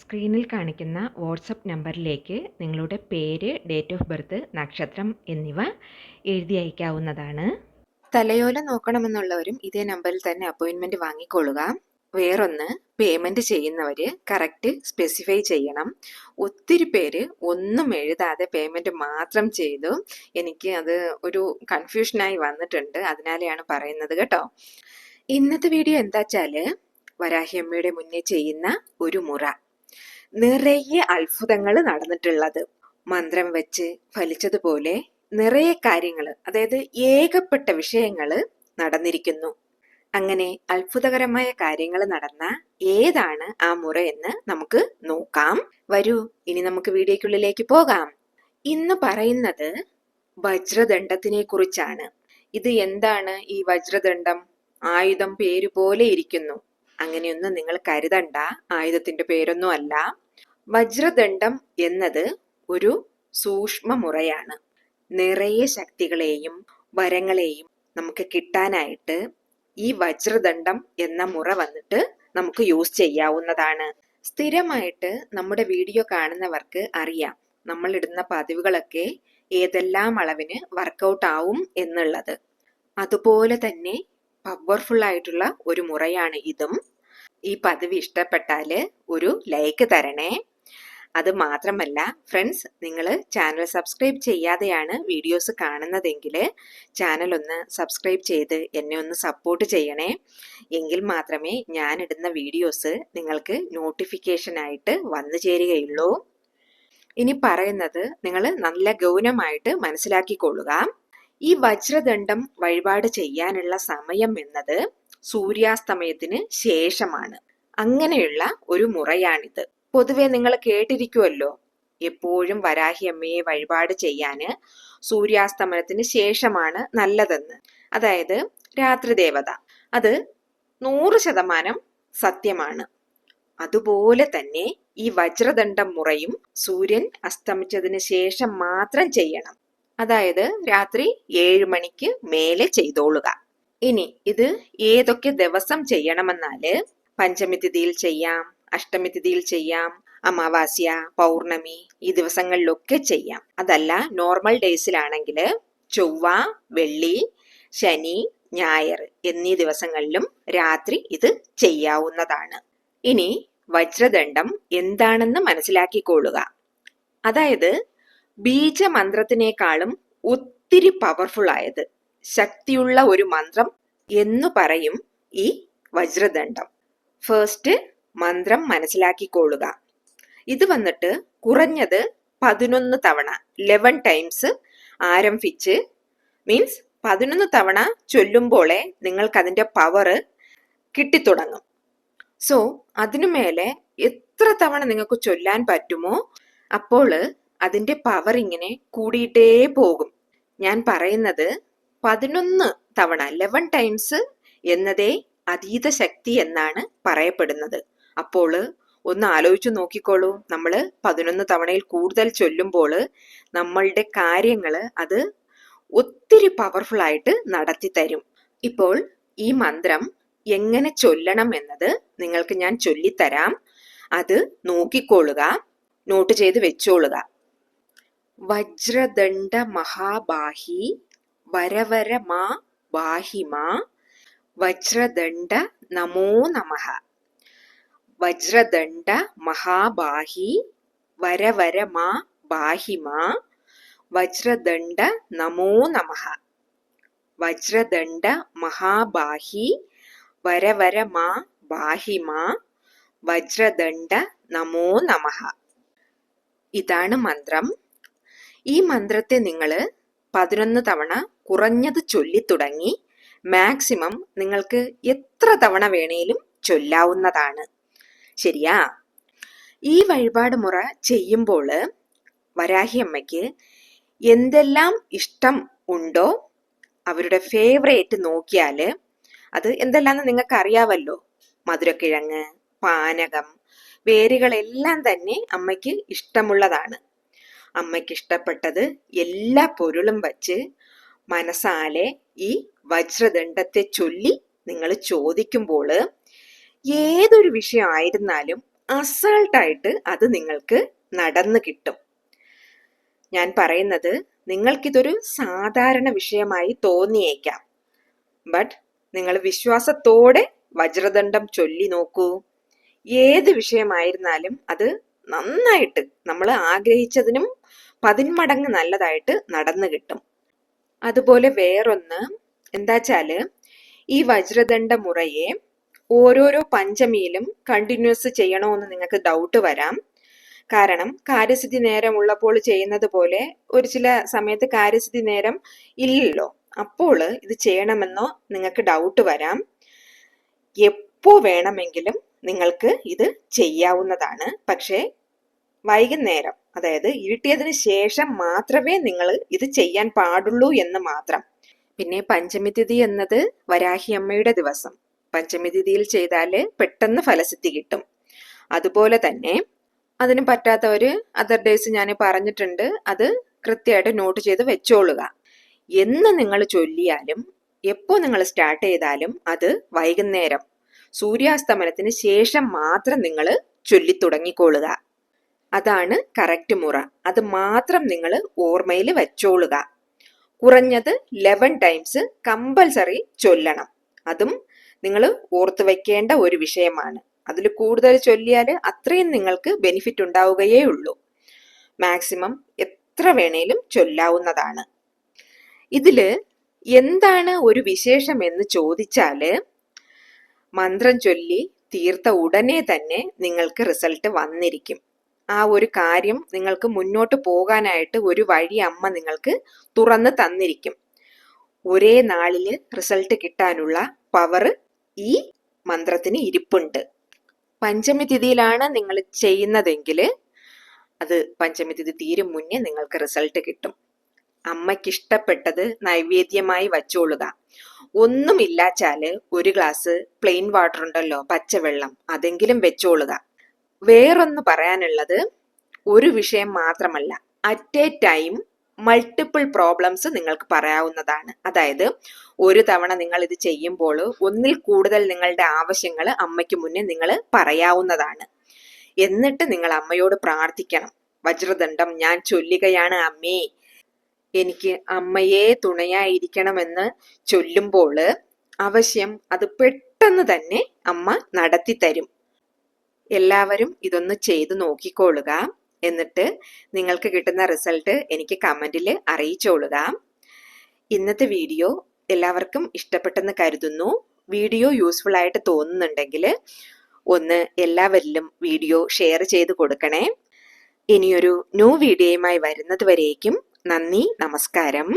സ്ക്രീനിൽ കാണിക്കുന്ന വാട്സപ്പ് നമ്പറിലേക്ക് നിങ്ങളുടെ പേര് ഡേറ്റ് ഓഫ് ബർത്ത് നക്ഷത്രം എന്നിവ എഴുതി അയക്കാവുന്നതാണ്. തലയോല നോക്കണമെന്നുള്ളവരും ഇതേ നമ്പറിൽ തന്നെ അപ്പോയിന്റ്മെന്റ് വാങ്ങിക്കൊള്ളുക. വേറൊന്ന് പേയ്മെന്റ് ചെയ്യുന്നവർ കറക്റ്റ് സ്പെസിഫൈ ചെയ്യണം. ഒത്തിരി പേര് ഒന്നും എഴുതാതെ പേയ്മെന്റ് മാത്രം ചെയ്തു. എനിക്ക് അത് ഒരു കൺഫ്യൂഷനായി വന്നിട്ടുണ്ട്. അതിനാലെയാണ് പറയുന്നത് കേട്ടോ. ഇന്നത്തെ വീഡിയോ എന്താ വരാഹിയമ്മയുടെ മുന്നേ ചെയ്യുന്ന ഒരു മുറ. നിറയെ അത്ഭുതങ്ങൾ നടന്നിട്ടുള്ളത്. മന്ത്രം വെച്ച് ഫലിച്ചതുപോലെ നിറയെ കാര്യങ്ങൾ അതായത് ഏകപ്പെട്ട വിഷയങ്ങൾ നടന്നിരിക്കുന്നു. അങ്ങനെ അത്ഭുതകരമായ കാര്യങ്ങൾ നടന്ന ഏതാണ് ആ മുറ എന്ന് നമുക്ക് നോക്കാം. വരൂ ഇനി നമുക്ക് വീഡിയോക്കുള്ളിലേക്ക് പോകാം. ഇന്ന് പറയുന്നത് വജ്രദണ്ഡത്തിനെ കുറിച്ചാണ്. ഇത് എന്താണ് ഈ വജ്രദണ്ഡം? ആയുധം പേര് പോലെ ഇരിക്കുന്നു. അങ്ങനെയൊന്നും നിങ്ങൾ കരുതണ്ട. ആയുധത്തിന്റെ പേരൊന്നും അല്ല. വജ്രദണ്ഡം എന്നത് ഒരു സൂക്ഷ്മ മുറയാണ് നിറയെ ശക്തികളെയും വരങ്ങളെയും നമുക്ക് കിട്ടാനായിട്ട് ഈ വജ്രദണ്ഡം എന്ന മുറ വന്നിട്ട് നമുക്ക് യൂസ് ചെയ്യാവുന്നതാണ്. സ്ഥിരമായിട്ട് നമ്മുടെ വീഡിയോ കാണുന്നവർക്ക് അറിയാം നമ്മൾ ഇടുന്ന പതിവുകളൊക്കെ ഏതെല്ലാം അളവിന് വർക്കൗട്ട് ആവും എന്നുള്ളത്. അതുപോലെ തന്നെ പവർഫുൾ ആയിട്ടുള്ള ഒരു മുറയാണ് ഇതും. ഈ പദവി ഇഷ്ടപ്പെട്ടാൽ ഒരു ലൈക്ക് തരണേ. അത് മാത്രമല്ല ഫ്രണ്ട്സ് നിങ്ങൾ ചാനൽ സബ്സ്ക്രൈബ് ചെയ്യാതെയാണ് വീഡിയോസ് കാണുന്നതെങ്കിൽ ചാനൽ ഒന്ന് സബ്സ്ക്രൈബ് ചെയ്ത് എന്നെ ഒന്ന് സപ്പോർട്ട് ചെയ്യണേ. എങ്കിൽ മാത്രമേ ഞാൻ ഇടുന്ന വീഡിയോസ് നിങ്ങൾക്ക് നോട്ടിഫിക്കേഷൻ ആയിട്ട് വന്നു ചേരുകയുള്ളൂ. ഇനി പറയുന്നത് നിങ്ങൾ നല്ല ഗൗനമായിട്ട് മനസ്സിലാക്കിക്കൊള്ളുക. ഈ വജ്രദണ്ഡം വഴിപാട് ചെയ്യാനുള്ള സമയം എന്നത് സൂര്യാസ്തമയത്തിന് ശേഷമാണ്. അങ്ങനെയുള്ള ഒരു മുറയാണിത്. പൊതുവെ നിങ്ങൾ കേട്ടിരിക്കുമല്ലോ എപ്പോഴും വരാഹിയമ്മയെ വഴിപാട് ചെയ്യാന് സൂര്യാസ്തമനത്തിന് ശേഷമാണ് നല്ലതെന്ന്. അതായത് രാത്രി ദേവത. അത് നൂറ് ശതമാനം സത്യമാണ്. അതുപോലെ തന്നെ ഈ വജ്രദണ്ഡം മുറയും സൂര്യൻ അസ്തമിച്ചതിന് ശേഷം മാത്രം ചെയ്യണം. അതായത് രാത്രി ഏഴ് മണിക്ക് മേലെ ചെയ്തോളുക. ഇനി ഇത് ഏതൊക്കെ ദിവസം ചെയ്യണമെന്നാൽ പഞ്ചമി തിഥിയിൽ ചെയ്യാം അഷ്ടമി തിഥിയിൽ ചെയ്യാം അമാവാസ്യ പൗർണമി ഈ ദിവസങ്ങളിലൊക്കെ ചെയ്യാം. അതല്ല നോർമൽ ഡേയ്സിലാണെങ്കിൽ ചൊവ്വ വെള്ളി ശനി ഞായർ എന്നീ ദിവസങ്ങളിലും രാത്രി ഇത് ചെയ്യാവുന്നതാണ്. ഇനി വജ്രദണ്ഡം എന്താണെന്ന് മനസ്സിലാക്കിക്കൊള്ളുക. അതായത് ബീജമന്ത്രത്തിനേക്കാളും ഒത്തിരി പവർഫുൾ ആയത്. ശക്തിയുള്ള ഒരു മന്ത്രം എന്നു പറയും ഈ വജ്രദണ്ഡം. ഫസ്റ്റ് മന്ത്രം മനസ്സിലാക്കിക്കൊള്ളുക. ഇത് വന്നിട്ട് കുറഞ്ഞത് പതിനൊന്ന് തവണ ലെവൻ ടൈംസ് ആരംഭിച്ച് മീൻസ് പതിനൊന്ന് തവണ ചൊല്ലുമ്പോളെ നിങ്ങൾക്ക് അതിന്റെ പവർ കിട്ടിത്തുടങ്ങും സോ അതിനുമേലെ എത്ര തവണ നിങ്ങൾക്ക് ചൊല്ലാൻ പറ്റുമോ അപ്പോൾ അതിന്റെ പവർ ഇങ്ങനെ കൂടിയിട്ടേ പോകും. ഞാൻ പറയുന്നത് പതിനൊന്ന് തവണ ലെവൻ ടൈംസ് എന്നതേ അതീത ശക്തി എന്നാണ് പറയപ്പെടുന്നത്. അപ്പോൾ ഒന്ന് ആലോചിച്ചു നോക്കിക്കോളൂ. നമ്മൾ പതിനൊന്ന് തവണയിൽ കൂടുതൽ ചൊല്ലുമ്പോൾ നമ്മളുടെ കാര്യങ്ങൾ അത് ഒത്തിരി പവർഫുൾ ആയിട്ട് നടത്തി തരും. ഇപ്പോൾ ഈ മന്ത്രം എങ്ങനെ ചൊല്ലണം എന്നത് നിങ്ങൾക്ക് ഞാൻ ചൊല്ലിത്തരാം. അത് നോക്കിക്കോളുക നോട്ട് ചെയ്ത് വെച്ചോളുക. വജ്രദണ്ഡ മഹാബാഹി വരവര മാ ബാഹിമാ വജ്രദണ്ഡ നമോ നമ. വജ്രദണ്ഡ മഹാബാഹി വരവര മാ ബാഹിമാ വജ്രദണ്ഡ നമോ നമ. വജ്രദണ്ഡ മഹാബാഹി വരവര മാ ബാഹിമാ വജ്രദണ്ഡ നമോ നമ. ഇതാണ് മന്ത്രം. ഈ മന്ത്രത്തെ നിങ്ങൾ പതിനൊന്ന് തവണ കുറഞ്ഞത് ചൊല്ലിത്തുടങ്ങി മാക്സിമം നിങ്ങൾക്ക് എത്ര തവണ വേണേലും ചൊല്ലാവുന്നതാണ്. ശരിയാ? ഈ വഴിപാട് മുറ ചെയ്യുമ്പോൾ വരാഹി അമ്മയ്ക്ക് എന്തെല്ലാം ഇഷ്ടം ഉണ്ടോ അവരുടെ ഫേവറേറ്റ് നോക്കിയാൽ അത് എന്തെല്ലാന്ന് നിങ്ങൾക്ക് അറിയാവല്ലോ മധുരക്കിഴങ്ങ് പാനകം വേരുകളെല്ലാം തന്നെ അമ്മയ്ക്ക് ഇഷ്ടമുള്ളതാണ്. അമ്മയ്ക്ക് ഇഷ്ടപ്പെട്ടത് എല്ലാ പൊരുളും വച്ച് മനസ്സാലെ ഈ വജ്രദണ്ഡത്തെ ചൊല്ലി നിങ്ങൾ ചോദിക്കുമ്പോൾ ഏതൊരു വിഷയം ആയിരുന്നാലും അസാൾട്ടായിട്ട് അത് നിങ്ങൾക്ക് നടന്നു കിട്ടും. ഞാൻ പറയുന്നത് നിങ്ങൾക്കിതൊരു സാധാരണ വിഷയമായി തോന്നിയേക്കാം. ബട്ട് നിങ്ങൾ വിശ്വാസത്തോടെ വജ്രദണ്ഡം ചൊല്ലി നോക്കൂ. ഏത് വിഷയമായിരുന്നാലും അത് നന്നായിട്ട് നമ്മൾ ആഗ്രഹിച്ചതിനും പതിന്മടങ്ങ് നല്ലതായിട്ട് നടന്നു കിട്ടും. അതുപോലെ വേറൊന്ന് എന്താച്ചാൽ ഈ വജ്രദണ്ഡ മുറയെ ഓരോരോ പഞ്ചമിയിലും കണ്ടിന്യൂസ് ചെയ്യണമെന്ന് നിങ്ങൾക്ക് ഡൗട്ട് വരാം. കാരണം കാര്യസ്ഥിതി നേരം ഉള്ളപ്പോൾ ചെയ്യുന്നത് പോലെ ഒരു ചില സമയത്ത് കാര്യസ്ഥിതി നേരം ഇല്ലല്ലോ. അപ്പോൾ ഇത് ചെയ്യണമെന്നോ നിങ്ങൾക്ക് ഡൗട്ട് വരാം. എപ്പോൾ വേണമെങ്കിലും നിങ്ങൾക്ക് ഇത് ചെയ്യാവുന്നതാണ്. പക്ഷേ വൈകുന്നേരം അതായത് ഇരുട്ടിയതിന് ശേഷം മാത്രമേ നിങ്ങൾ ഇത് ചെയ്യാൻ പാടുള്ളൂ എന്ന് മാത്രം. പിന്നെ പഞ്ചമി തിഥി എന്നത് വരാഹി അമ്മയുടെ ദിവസം. പഞ്ചമി തിഥിയിൽ ചെയ്താൽ പെട്ടെന്ന് ഫലസിദ്ധി കിട്ടും. അതുപോലെ തന്നെ അതിന് പറ്റാത്തവര് അതർ ഡേയ്സ് ഞാൻ പറഞ്ഞിട്ടുണ്ട് അത് കൃത്യമായിട്ട് നോട്ട് ചെയ്ത് വെച്ചോളുക. എന്ന് നിങ്ങൾ ചൊല്ലിയാലും എപ്പോൾ നിങ്ങൾ സ്റ്റാർട്ട് ചെയ്താലും അത് വൈകുന്നേരം സൂര്യാസ്തമനത്തിന് ശേഷം മാത്രം നിങ്ങൾ ചൊല്ലി തുടങ്ങിക്കോളുക അതാണ് കറക്റ്റ് മുറ. അത് മാത്രം നിങ്ങൾ ഓർമ്മയിൽ വെച്ചോളുക. കുറഞ്ഞത് ലെവൻ ടൈംസ് കമ്പൽസറി ചൊല്ലണം. അതും നിങ്ങൾ ഓർത്തു വെക്കേണ്ട ഒരു വിഷയമാണ്. അതിൽ കൂടുതൽ ചൊല്ലിയാൽ അത്രയും നിങ്ങൾക്ക് ബെനിഫിറ്റ് ഉണ്ടാവുകയേ ഉള്ളൂ. മാക്സിമം എത്ര വേണേലും ചൊല്ലാവുന്നതാണ്. ഇതിൽ എന്താണ് ഒരു വിശേഷം എന്ന് ചോദിച്ചാൽ മന്ത്രം ചൊല്ലി തീർത്ത ഉടനെ തന്നെ നിങ്ങൾക്ക് റിസൾട്ട് വന്നിരിക്കും. ആ ഒരു കാര്യം നിങ്ങൾക്ക് മുന്നോട്ട് പോകാനായിട്ട് ഒരു വഴി അമ്മ നിങ്ങൾക്ക് തുറന്ന് തന്നിരിക്കും. ഒരേ നാളിൽ റിസൾട്ട് കിട്ടാനുള്ള പവർ ഈ മന്ത്രത്തിന് ഇരിപ്പുണ്ട്. പഞ്ചമി തിഥിയിലാണ് നിങ്ങൾ ചെയ്യുന്നതെങ്കിൽ അത് പഞ്ചമി തിഥി തീരും മുന്നേ നിങ്ങൾക്ക് റിസൾട്ട് കിട്ടും. അമ്മയ്ക്ക് ഇഷ്ടപ്പെട്ടത് നൈവേദ്യമായി വച്ചോളുക. ഒന്നുമില്ലാച്ചാൽ ഒരു ഗ്ലാസ് പ്ലെയിൻ വാട്ടർ ഉണ്ടല്ലോ പച്ചവെള്ളം അതെങ്കിലും വെച്ചോളുക. വേറൊന്ന് പറയാനുള്ളത് ഒരു വിഷയം മാത്രമല്ല. At a time multiple problems നിങ്ങൾക്ക് പറയാവുന്നതാണ്. അതായത് ഒരു തവണ നിങ്ങൾ ഇത് ചെയ്യുമ്പോൾ ഒന്നിൽ കൂടുതൽ നിങ്ങളുടെ ആവശ്യങ്ങൾ അമ്മയ്ക്ക് മുന്നേ നിങ്ങൾ പറയാവുന്നതാണ്. എന്നിട്ട് നിങ്ങൾ അമ്മയോട് പ്രാർത്ഥിക്കണം. വജ്രദണ്ഡം ഞാൻ ചൊല്ലുകയാണ് അമ്മേ. എനിക്ക് അമ്മയെ തുണയായിരിക്കണമെന്ന് ചൊല്ലുമ്പോൾ അവശ്യം അത് പെട്ടെന്ന് തന്നെ അമ്മ നടത്തി തരും എല്ലാവരും ഇതൊന്ന് ചെയ്തു നോക്കിക്കോളുക എന്നിട്ട് നിങ്ങൾക്ക് കിട്ടുന്ന റിസൾട്ട് എനിക്ക് കമന്റിൽ അറിയിച്ചോളുക. ഇന്നത്തെ വീഡിയോ എല്ലാവർക്കും ഇഷ്ടപ്പെട്ടെന്ന് കരുതുന്നു. വീഡിയോ യൂസ്ഫുൾ ആയിട്ട് തോന്നുന്നുണ്ടെങ്കിൽ ഒന്ന് എല്ലാവരിലും വീഡിയോ ഷെയർ ചെയ്ത് കൊടുക്കണേ. ഇനിയൊരു ന്യൂ വീഡിയോയുമായി വരുന്നത് വരേക്കും. നന്ദി നമസ്കാരം.